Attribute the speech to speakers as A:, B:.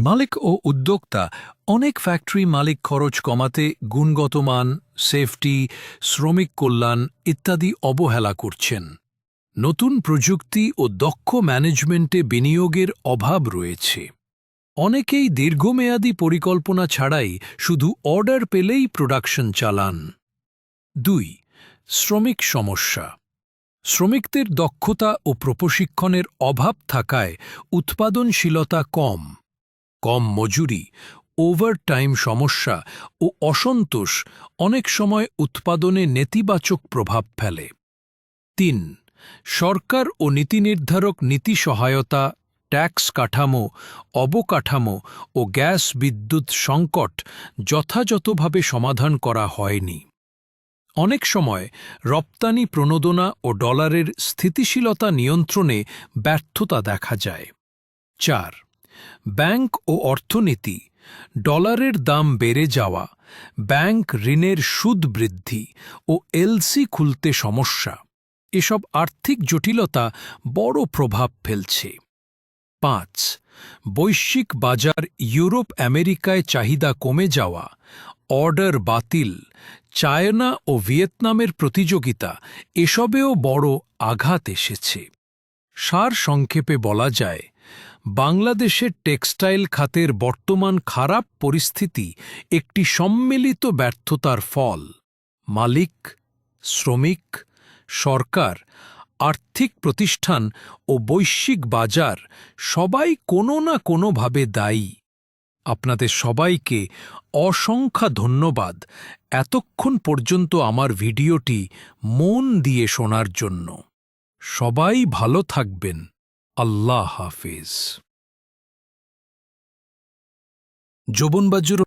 A: মালিক ও উদ্যোক্তা অনেক ফ্যাক্টরি মালিক খরচ কমাতে গুণগত মান, সেফটি, শ্রমিক কল্যাণ ইত্যাদি অবহেলা করছেন। নতুন প্রযুক্তি ও দক্ষ ম্যানেজমেন্টে বিনিয়োগের অভাব রয়েছে। অনেকেই দীর্ঘমেয়াদী পরিকল্পনা ছাড়াই শুধু অর্ডার পেলেই প্রোডাকশন চালান। দুই, শ্রমিক সমস্যা। শ্রমিকদের দক্ষতা ও প্রশিক্ষণের অভাব থাকায় উৎপাদনশীলতা কম। কম মজুরি ওভারটাইম সমস্যা ও অসন্তোষ অনেক সময় উৎপাদনে নেতিবাচক প্রভাব ফেলে। তিন, সরকার ও নীতি নির্ধারক নীতি সহায়তা, ট্যাক্স কাঠামো, অবকাঠামো ও গ্যাস বিদ্যুৎ সংকট যথাযথভাবে সমাধান করা হয়নি। অনেক সময় রপ্তানি প্রণোদনা ও ডলারের স্থিতিশীলতা নিয়ন্ত্রণে ব্যর্থতা দেখা যায়। চার ব্যাংক ও অর্থনীতি, ডলারের দাম বেড়ে যাওয়া, ব্যাংক ঋণের সুদ বৃদ্ধি ও এলসি খুলতে সমস্যা। এসব আর্থিক জটিলতা বড় প্রভাব ফেলছে। পাঁচ, বৈশ্বিক বাজার ইউরোপ আমেরিকায় চাহিদা কমে যাওয়া, অর্ডার বাতিল, চায়না ও ভিয়েতনামের প্রতিযোগিতা, এসবেও বড় আঘাত এসেছে। সার সংক্ষেপে বলা যায় বাংলাদেশের টেক্সটাইল খাতের বর্তমান খারাপ পরিস্থিতি একটি সম্মিলিত ব্যর্থতার ফল। মালিক, শ্রমিক, সরকার, আর্থিক প্রতিষ্ঠান ও বৈশ্বিক বাজার সবাই কোনো না কোনোভাবে দায়ী। আপনাদের সবাইকে অসংখ্য ধন্যবাদ এতক্ষণ পর্যন্ত আমার ভিডিওটি মন দিয়ে শোনার জন্য। সবাই ভালো থাকবেন। আল্লাহ হাফিজ। যৌবনবাজুর